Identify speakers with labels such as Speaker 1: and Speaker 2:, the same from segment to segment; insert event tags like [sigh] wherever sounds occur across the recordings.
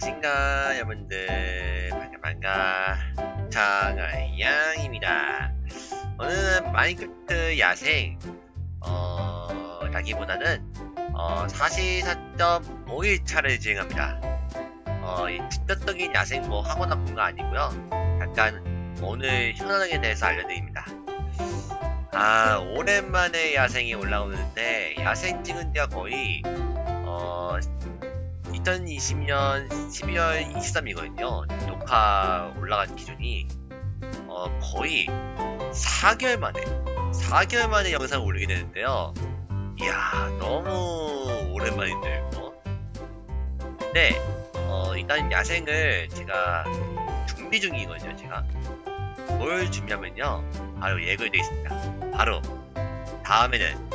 Speaker 1: 안녕하신가 여러분들. 반가 반가. 장아양입니다. 오늘은 마인크래프트 야생 어 라기보다는 어 44.5일차를 진행합니다. 어 이 직접적인 야생 뭐 하거나 그런 거 아니고요. 약간 오늘 현황에 대해서 알려드립니다. 아 오랜만에 야생이 올라오는데 야생 찍은 지가 거의 어 2020년 12월 23일이거든요. 녹화 올라간 기준이 어, 거의 4개월 만에 4개월 만에 영상을 올리게 되는데요. 이야 너무 오랜만인데요. 이거. 근데 어, 일단 야생을 제가 준비 중이거든요. 제가 뭘 준비하면요. 바로 예고해 드리겠습니다. 바로 다음에는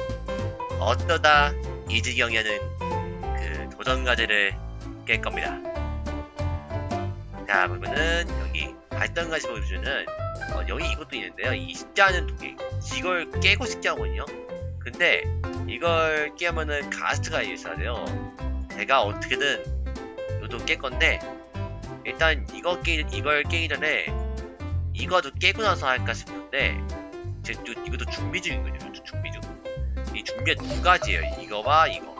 Speaker 1: 어떠다 이지경이라는 그 도전 과제를 깰 겁니다. 자, 그러면은 여기 발전 과제 보여주는 어, 여기 이것도 있는데요. 이 쉽지 않은 도개. 이걸 깨고 싶지 않거든요. 근데 이걸 깨면은 가스트가 있어야 돼요. 제가 어떻게든 이것도 깰 건데 일단 이거 깨 이걸 깨기 전에 이거도 깨고 나서 할까 싶은데 제 이것도 준비 중이거든요. 준비 중. 이 준비가 두 가지예요. 이거와 이거.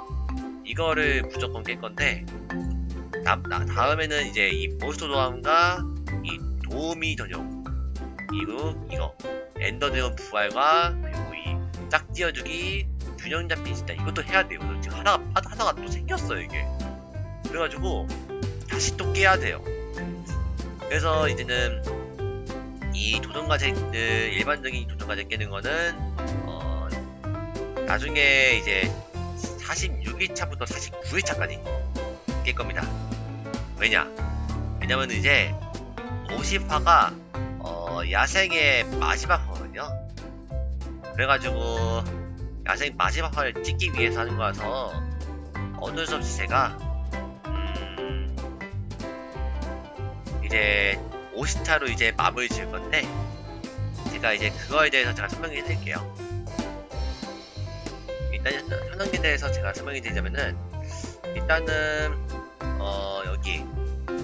Speaker 1: 이거를 무조건 깰 건데 다, 나- 다음에는 이제 이 몬스터 도함과 이 도우미 전용 이거 이거 엔더드온 부활과 그리고 이 짝지어주기 균형 잡힌 진짜 이것도 해야 돼요. 지금 하나가 하- 하나가 또 생겼어요 이게. 그래가지고 다시 또 깨야 돼요. 그래서 이제는 이 도전 과제들 일반적인 도전 과제 깨는 거는 어 나중에 이제 46일차부터 49일차까지 깰 겁니다. 왜냐? 왜냐면 이제 50화가 어, 야생의 마지막 화거든요. 그래가지고 야생 마지막 화를 찍기 위해서 하는 거라서 어쩔 수 없이 제가 음, 이제 50차로 이제 마무리 지을 건데 제가 이제 그거에 대해서 제가 설명해 드릴게요. 일단 현황에 대해서 제가 설명해 드리자면은 일단은 어 여기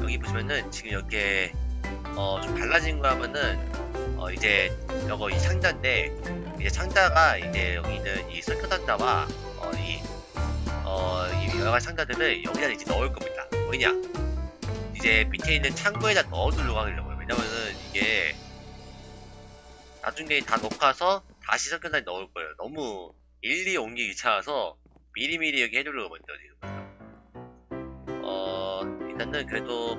Speaker 1: 여기 보시면은 지금 이렇게 어 좀 달라진 거 하면은 어 이제 요거 이 상자인데 이제 상자가 이제 여기 있는 이 설정 상자와 어 이 어, 이 여러 가지 상자들을 여기다 이제 넣을 겁니다. 왜냐? 이제 밑에 있는 창고에다 넣어두려고 하려고요. 왜냐면은 이게 나중에 다 녹아서 다시 설정상에 넣을 거예요. 너무 일일이 옮기기 귀찮아서 미리미리 여기 해두려고 먼저 지금. 어, 일단은 그래도,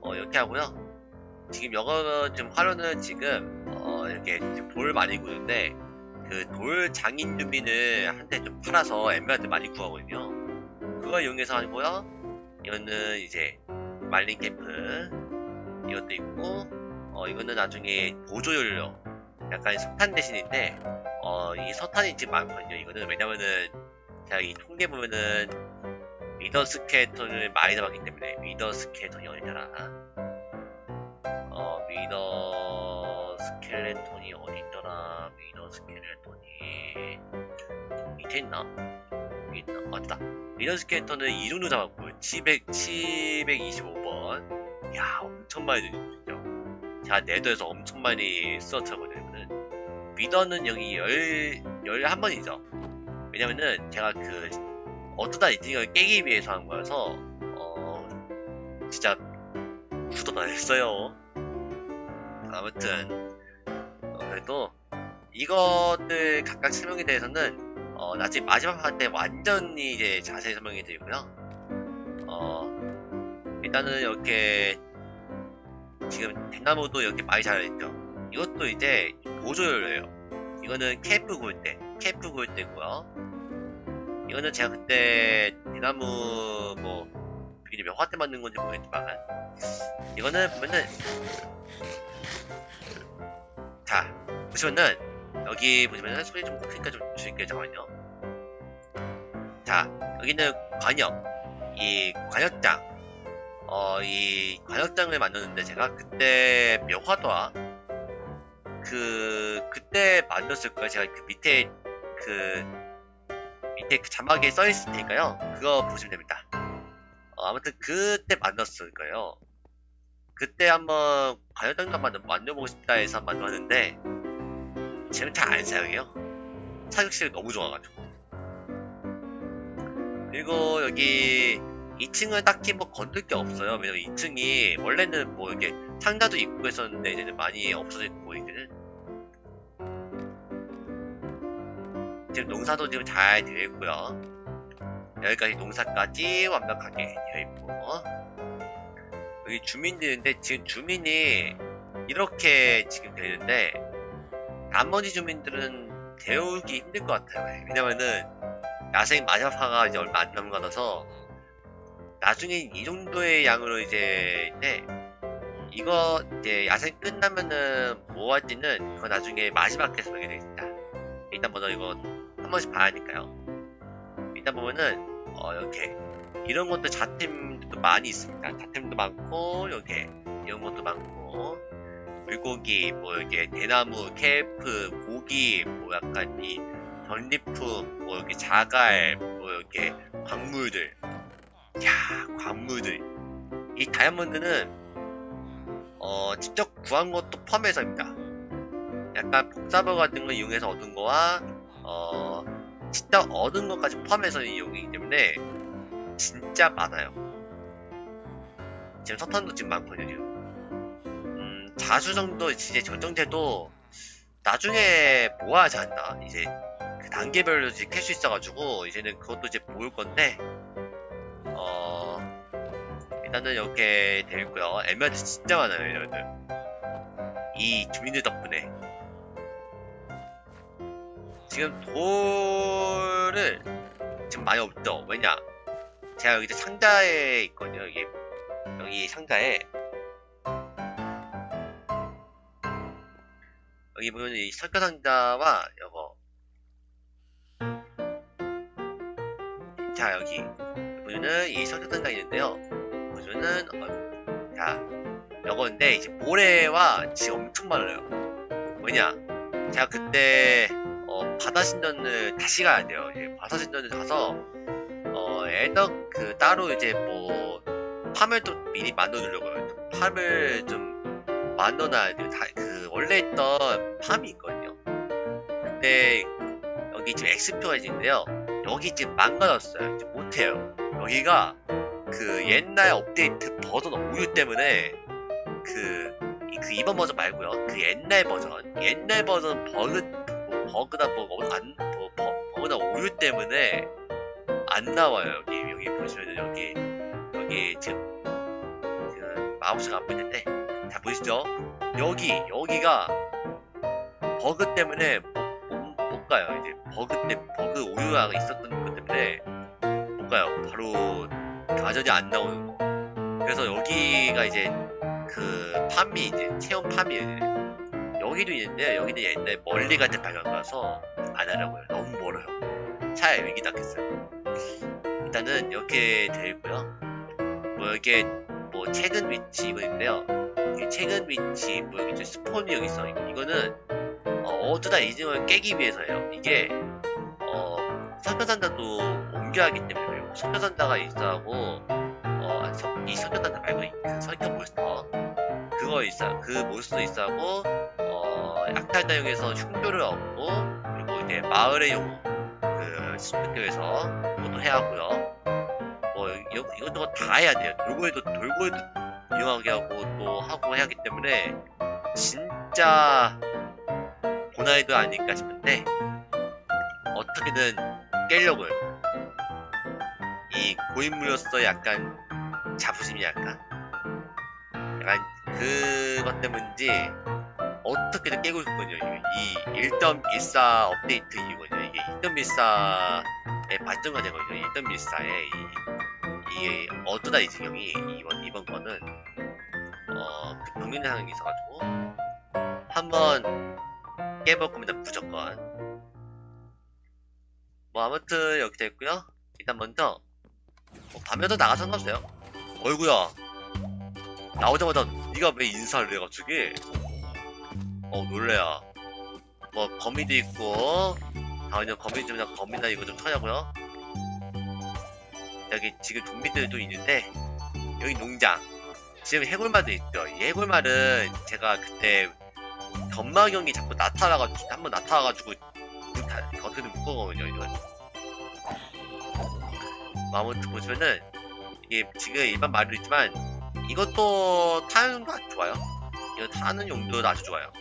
Speaker 1: 어, 이렇게 하고요. 지금 영어 지금 화로는 지금, 어, 이렇게 지금 돌 많이 구는데, 그 돌 장인 주민을 한테 좀 팔아서 엠베한테 많이 구하거든요. 그걸 이용해서 하고요. 이거는 이제, 말린 캠프. 이것도 있고, 어, 이거는 나중에 보조 연료. 약간 석탄 대신인데, 어, 이 석탄이 지금 많거든요. 이거는 왜냐면은, 제가 이 통계 보면은, 리더 스켈톤을 많이 잡았기 때문에, 리더 스켈톤이 어디더라? 어, 리더 스켈레톤이 어디더라? 리더 스켈레톤이, 밑에 있나? 여기 있나? 맞다. 리더 스켈레톤은 이 정도 잡았고, 700, 725번. 야, 엄청 많이 들리죠. 제가 네더에서 엄청 많이 썼거든요. 리더는 여기 열, 11번이죠. 왜냐면은 제가 그 어쩌다 이팅을 깨기 위해서 한 거라서 어 진짜 후더다 했어요. 아무튼 어, 그래도 이것들 각각 설명에 대해서는 어 나중에 마지막 화때 완전히 이제 자세히 설명해 드리고요. 어 일단은 이렇게 지금 대나무도 이렇게 많이 자라있죠. 이것도 이제 보조열이에요. 이거는 캠프 구울 때, 캠프 구울 때고요. 이거는 제가 그때 대나무 뭐 이게 몇 화 때 만든 건지 모르겠지만 이거는 보면은 자 보시면은 여기 보시면은 소리 좀 크니까 좀 줄게요 잠깐만요. 자 여기는 관역 이 관역장 어 이 관역장을 만드는데 제가 그때 몇 화더라 그 그때 만들었을 거예요. 제가 그 밑에 그 밑에 그 자막에 써 있을 테니까요. 그거 보시면 됩니다. 어, 아무튼 그때 만났을 거예요. 그때 한번 만들, 만들어보고 싶다 해서 만들었는데 쟤는 잘 안 사용해요. 사격실이 너무 좋아가지고. 그리고 여기 2층은 딱히 뭐 건들 게 없어요. 왜냐면 2층이 원래는 뭐 이게 상자도 있고 했었는데 이제는 많이 없어졌고 이제는 지금 농사도 지금 잘 되어 있고요. 여기까지 농사까지 완벽하게 되어 있고 여기 주민들인데 지금 주민이 이렇게 지금 되는데 나머지 주민들은 데우기 힘들 것 같아요. 왜냐면은 야생 화가 이제 얼마 안 남은 거라서 나중에 이 정도의 양으로 이제 네 이거 이제 야생 끝나면은 뭐 할지는 그거 나중에 마지막 회에서 보게 되겠습니다. 일단 먼저 이거 한 번씩 봐야 하니까요. 일단 보면은 어 이렇게 이런 것도 자템도 많이 있습니다. 자템도 많고 이렇게 이런 것도 많고 물고기 뭐 이렇게 대나무 캠프 고기 뭐 약간 이 전리품 뭐 이렇게 자갈 뭐 이렇게 광물들 야 광물들 이 다이아몬드는 어 직접 구한 것도 포함해서입니다. 약간 복사버 같은 거 이용해서 얻은 거와 어 직접 얻은 것까지 포함해서 이 용이기 때문에 진짜 많아요. 지금 석탄도 지금 많거든요. 음, 자수 정도 이제 결정돼도 나중에 모아야지 한다. 이제 그 단계별로 이제 캘 수 있어가지고 이제는 그것도 이제 모을 건데 어 일단은 이렇게 되어 있고요. 에메랄드 진짜 많아요, 여러분들. 이 주민들 덕분에 지금 돌을 지금 많이 없죠. 왜냐? 제가 여기 상자에 있거든요. 여기 여기 상자에 여기 보면 이 설교 상자와 요거 자 여기 보면은 이 설교 상자 있는데요. 보면은 어, 자 요건데 이제 모래와 지금 엄청 많아요. 왜냐? 제가 그때 어, 바다 신전을 다시 가야 돼요. 이제 바다 신전을 가서 어, 애덕 그 따로 이제 뭐 팜을 또 미리 만들어두려고요. 팜을 좀 만들어놔야 돼요. 다, 그 원래 있던 팜이 있거든요. 근데 여기 지금 엑스표가 있는데요. 여기 지금 망가졌어요. 이제 못해요. 여기가 그 옛날 업데이트 버전 5 때문에 그, 이- 그 이번 버전 말고요. 그 옛날 버전, 옛날 버전 뭐 버그다 뭐, 안, 뭐, 버, 버그다 오류 때문에 안 나와요. 여기, 여기 보시면은 여기, 여기 지금, 지금 마우스가 안 보이는데, 자, 보이시죠? 여기, 여기가 버그 때문에 못, 못, 못 가요. 이제 버그 때, 버그 오류가 있었던 것 때문에 못 가요. 바로 가전이 안 나오는 거. 그래서 여기가 이제 그 팜이 이제 체험 팜이에요. 여기도 있는데 여기는 옛날 멀리 같은 방향가서 안 하려고요. 너무 멀어요. 차에 위기 닿겠어요. 일단은 이렇게 되어 있고요. 뭐 이게 뭐 최근 위치 이거인데요. 이 최근 위치 뭐 여기 스폰이 여기 있어. 이거는 어, 어두다 이징을 깨기 위해서예요. 이게 어 석교산다도 옮겨야 하기 때문에 그래요. 석교산다가 있어하고 어, 이 석교산다 말고 설교 몬스터 그거 있어 그 몬스터 있어하고 어 약탈자용에서 흉조를 얻고 그리고 이제 마을의 용그 신학교에서 그것도 해야 하고요. 뭐 이것저것 다 해야 돼요. 돌고에도 돌고에도 이용하게 하고 또 하고 해야 하기 때문에 진짜 고난이도 아닐까 싶은데 어떻게든 깨려고요. 이 고인물로서 약간 자부심이 약간 약간 그것 때문인지 어떻게든 깨고 싶거든요. 이 1.14 업데이트 이거든요. 이게 1.14의 발전가 되거든요. 1.14의 이, 이 어쩌다 이 지경이 이번 이번 거는 어 그 병력 상황이 있어가지고 한번 깨볼 겁니다. 무조건. 뭐 아무튼 이렇게 됐고요. 일단 먼저 뭐 밤에도 나가 상관없어요. 어이구야 나오자마자 네가 왜 인사를 해 갑자기? 어 놀래야. 뭐 거미도 있고 당연히 거미 좀 거미나 이거 좀 터냐고요? 여기 지금 좀비들도 있는데 여기 농장. 지금 해골말도 있죠. 이 해골말은 제가 그때 견마경이 자꾸 나타나가지고 한번 나타나가지고 겉에도 묶어거든요 이건 아무튼 보시면은 이게 지금 일반 말도 있지만 이것도 타는 용도 아주 좋아요. 이거 타는 용도도 아주 좋아요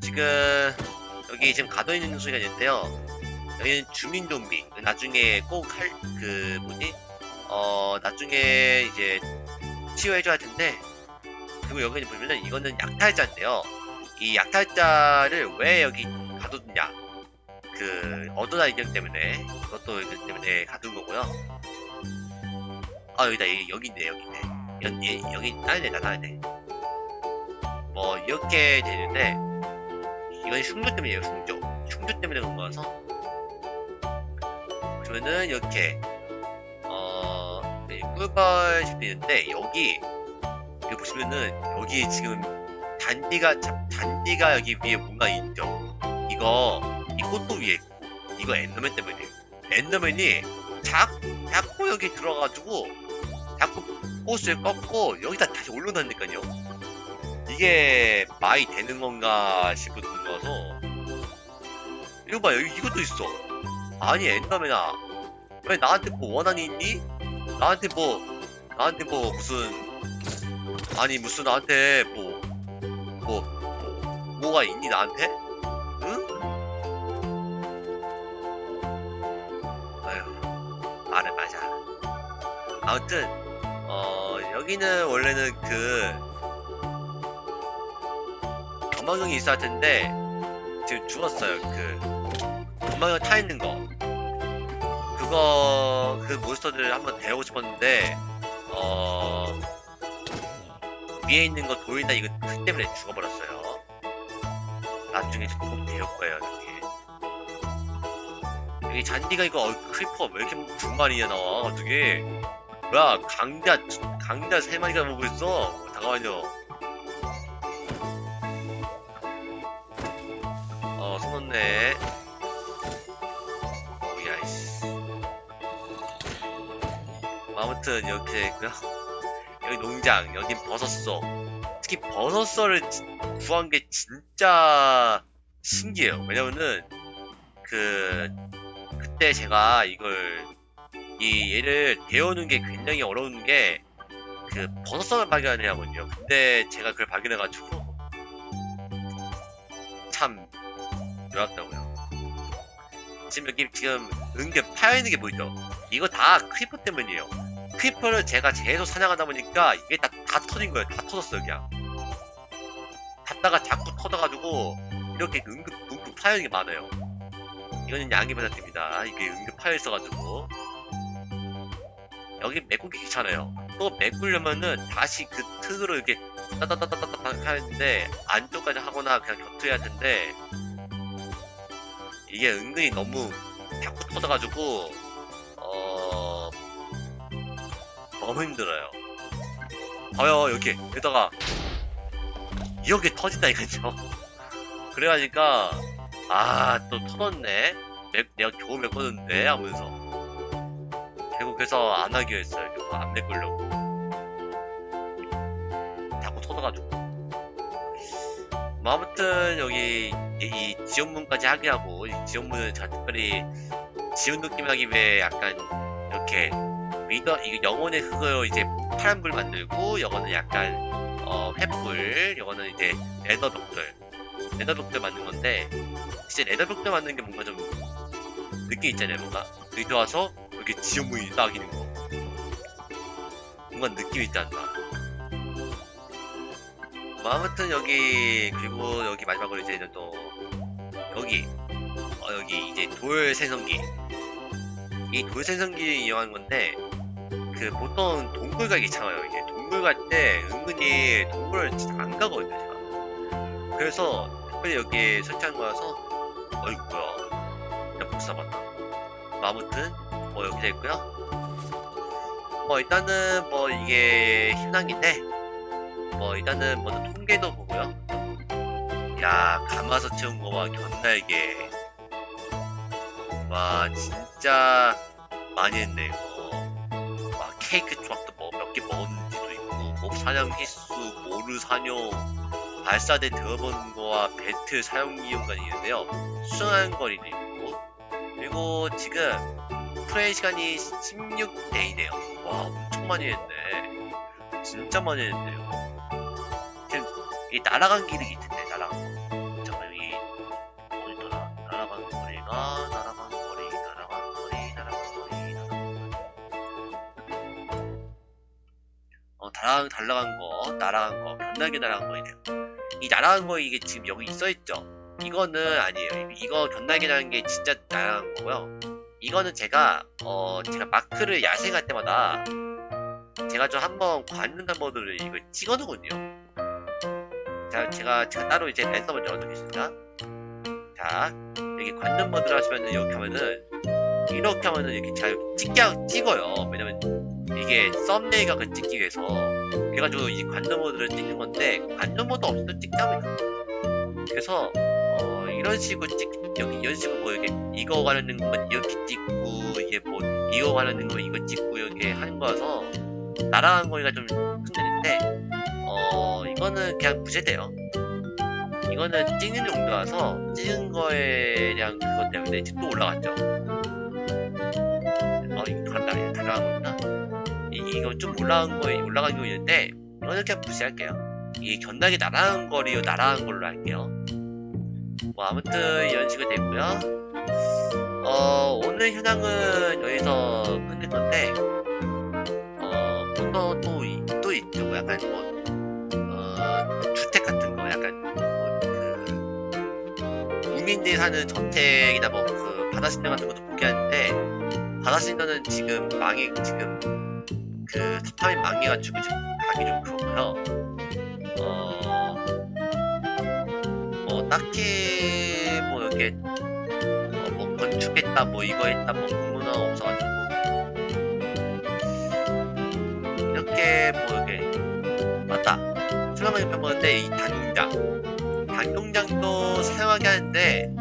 Speaker 1: 지금 여기 지금 가둬 있는 소리가 있는데요. 여기는 주민 좀비. 나중에 꼭 할 그 뭐지? 어 나중에 이제 치유해줘야 할 텐데 그리고 여기 보면은 이거는 약탈자인데요. 이 약탈자를 왜 여기 가두느냐? 그 얻어다니기 때문에? 그것도 이기 때문에 가둔 거고요. 아 여기다 여기, 여기 있네 여기 있네. 여기, 여기 다른 데다 다른 데뭐 이렇게 되는데 이건 흉조 때문이에요 흉조 흉조 때문에 그런 거라서. 그러면은 이렇게 어 네, 꿀벌 집도 있는데 여기 여기 보시면은 여기 지금 단디가 자- 단디가 여기 위에 뭔가 있죠. 이거 이 꽃도 위에 있고 이거 엔더맨 때문에. 엔더맨이 자, 자꾸 여기 들어가가지고 자꾸 꽃을 꺾고 여기다 다시 올라온다니까요 이게 말이 되는 건가 싶은 거서 이거 봐 여기 이것도 있어 아니 엔더맨아 왜 나한테 뭐 원한이 있니? 나한테 뭐 나한테 뭐 무슨 아니 무슨 나한테 뭐 뭐, 뭐가 있니 나한테? 응? 아휴 말을 맞아 아무튼 어 여기는 원래는 그 검망경이 있어야 할 텐데 지금 죽었어요. 그 검망경 타 있는 거. 그거 그 몬스터들을 한번 데우고 싶었는데 어 위에 있는 거 돌다 이거 그 때문에 죽어버렸어요. 나중에 꼭 데울 거예요 여기. 잔디가 이거 어, 크리퍼 왜 이렇게 두 마리나 나와 어떻게 뭐야 강자 강자 세 마리가 보고 있어 잠깐만요 아무튼 이렇게 있고요 여기 농장 여긴 버섯소 특히 버섯소를 지- 구한 게 진짜 신기해요 왜냐면은 그 그때 제가 이걸 이 얘를 배우는 게 굉장히 어려운 게 그 버섯선을 발견해야 하거든요. 근데 제가 그걸 발견해가지고 참 놀랍더라고요. 지금 여기 지금 은근 파여 있는 게 보이죠? 이거 다 크리퍼 때문이에요. 크리퍼를 제가 계속 사냥하다 보니까 이게 다, 다 터진 거예요. 다 터졌어요, 그냥. 닫다가 자꾸 터져가지고 이렇게 파여 있는 게 많아요. 이거는 양해 부탁드립니다. 이게 은근 파여 있어가지고 여기 메꾸기 귀찮아요. 또 메꾸려면은 다시 그 틈으로 이렇게 따다다다다닥 하는데 안쪽까지 하거나 그냥 할 텐데 이게 은근히 너무 자꾸 터져가지고 너무 힘들어요. 봐요 이렇게 여기다가 이렇게 터진다니까요. [laughs] 그래가니까 아또 터졌네. 메- 내가 겨우 메꿨는데 하면서 결국 그래서 안 하기로 했어요. 결국 안 메꾸려고. 자꾸 터져가지고. 뭐 아무튼 여기 이, 이 지원문까지 하게 하고 이 지원문은 제가 특별히 지원 느낌 하기 위해 약간 이렇게 리더 이거 영혼의 흙으로 이제 파란불 만들고 이거는 약간 어 횃불 이거는 이제 레더벽들. 레더벽들 만든 건데 진짜 레더벽들 만드는 게 뭔가 좀 느낌 있잖아요 뭔가. 여기 들어와서 이렇게 지원문이 딱 있는 거. 뭔가 느낌 있지 않나. 뭐 아무튼 여기 그리고 여기 마지막으로 이제 또 여기. 어 여기 이제 돌 생성기. 이 돌 생성기 이용하는 건데 그 보통 동굴 가기 참아요. 이게 동굴 갈 때 은근히 동굴을 진짜 안 가거든요 제가. 그래서 특별히 여기 설치한 거라서 어이구 뭐야. 나 복사 봤다. 뭐 아무튼 뭐 여기 돼 있고요. 뭐 일단은 뭐 이게 희망인데 뭐 일단은 먼저 통계도 보고요. 야 감아서 채운 거와 견날개. 와 진짜 많이 했네 이거. 막 케이크 조각도 뭐 몇 개 먹었는지도 있고 몹 사냥 횟수 모르 사냥 발사대 들어보는 거와 배틀 사용 이용까지 있는데요. 수상한 거리도 있고 그리고 지금 플레이 시간이 16대이네요. 와 엄청 많이 했네. 진짜 많이 했네요. 지금 이 날아간 기능이 날아간 달라간 거 날아간 거 변나게 날아간 거이네요 이 날아간 거 이게 지금 여기 있어있죠? 이거는 아니에요. 이거 견날개 나는 게 진짜 날아간 거고요. 이거는 제가 어 제가 마크를 야생할 때마다 제가 좀 한번 관능한 모드를 이거 찍어놓거든요. 자 제가 제가 따로 이제 랜섬을 열어놓겠습니다. 자 여기 관능 모드를 하시면은 이렇게 하면은 이렇게 하면은 이렇게 잘 찍게 찍어요. 왜냐면 이게 썸네일과 그 찍기 위해서. 그래가지고 이 관능 모드를 찍는 건데 관능 모드 없이도 찍답니다 그래서 어 이런 식으로 찍 여기 이런 식으로 뭐 이렇게 이거 관련된 것만 이렇게 찍고 이게 뭐 이거 관련된 거 이거 찍고 이렇게 하는 거라서 날아간 거리가 좀 흔들린데 어 이거는 그냥 무제돼요. 이거는 찍는 용도라서 찍은 거에 대한 그것 때문에 또 올라갔죠 이, 이거 좀 올라간 거 올라간 거 있는데 그냥 무시할게요. 이 견나게 날아간 거리요 날아간 걸로 할게요. 뭐 아무튼 이런 식으로 됐고요. 어 오늘 현황은 여기서 끝낼 건데 어또또 또 있죠 뭐 약간 뭐 어, 주택 같은 거 약간 뭐그 국민들이 사는 저택이나 뭐 그 바다신전 같은 것도 보게 하는데 바다신전은 지금 망해 지금 그 스파인 망해가지고 지금 가기 좀 그렇고요. 어, 뭐 딱히 뭐 이렇게 어, 뭐 건축했다 뭐 이거 했다 뭐 공문화 없어가지고. 이렇게 뭐 이렇게 맞다. 수상하게 평가하는데 이 단공장 단공장도 사용하게 하는데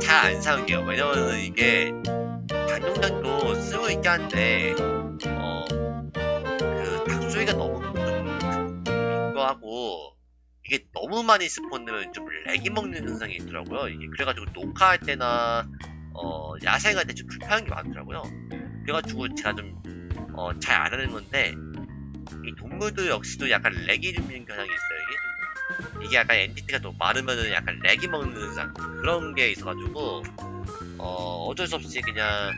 Speaker 1: 잘 안 사용해요. 왜냐면은 이게 단공장도 쓰고 있게 하는데 하고 이게 너무 많이 스폰되면 좀 렉이 먹는 현상이 있더라고요. 이게 그래가지고 녹화할 때나 어, 야생할 때 좀 불편한 게 많더라고요. 그래가지고 제가 좀 어, 잘 안 하는 건데 이 동물도 역시도 약간 렉이 좀 있는 경향이 있어요. 이게 좀, 이게 약간 엔티티가 또 많으면은 약간 렉이 먹는 현상 그런 게 있어가지고 어, 어쩔 수 없이 그냥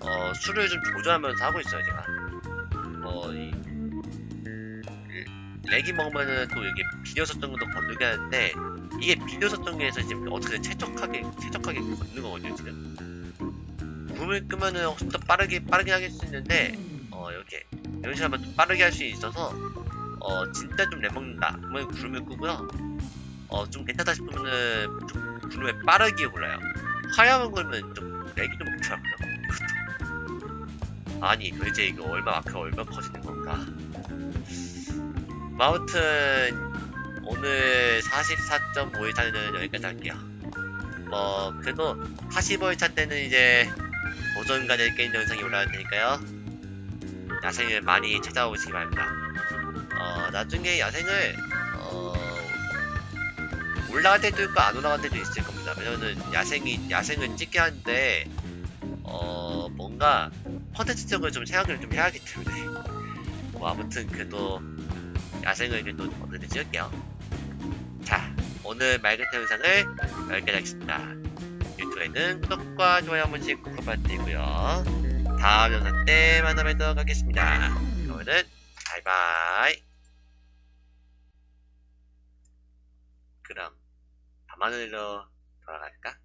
Speaker 1: 어, 수를 좀 조절하면서 하고 있어요 제가. 어, 이 렉이 먹으면은 또 이게 비디오 설정도 건들게 하는데 이게 비디오 설정에서 지금 어떻게 최적하게 최적하게 걷는 거거든요 지금. 구름을 끄면은 훨씬 더 빠르게 빠르게 할수 있는데 어 이렇게 이런 식으로 좀 빠르게 할 수 있어서 어 진짜 좀 렉 먹는다. 그러면 구름을 끄고요. 어 좀 괜찮다 싶으면은 좀 구름을 빠르게 골라요. 화려한 걸면 좀 렉이 좀 먹더라고요. 이것도 아니 도대체 이거 얼마 마크가 얼마 커지는 건가 뭐 아무튼 오늘 44.5일차는 여기까지 할게요. 뭐 그래도 45일차 때는 이제 도전가될 게임 영상이 올라갈 테니까요. 야생을 많이 찾아오시기 바랍니다. 어 나중에 야생을 어 올라갈 때도 있고 안 올라갈 때도 있을 겁니다. 왜냐면은 야생이 야생을 찍게 하는데 어 뭔가 컨텐츠적으로 좀 생각을 좀 해야 하기 때문에 뭐 아무튼 그래도 야생을 그래도 오늘은 찍을게요. 자, 오늘 맑은 영상을 여기까지 하겠습니다. 유튜브에는 구독과 좋아요 한 번씩 꼭 부탁드리고요. 다음 영상 때 만나 뵙도록 하겠습니다. 그러면은 바이바이. 그럼 밤하늘로 돌아갈까?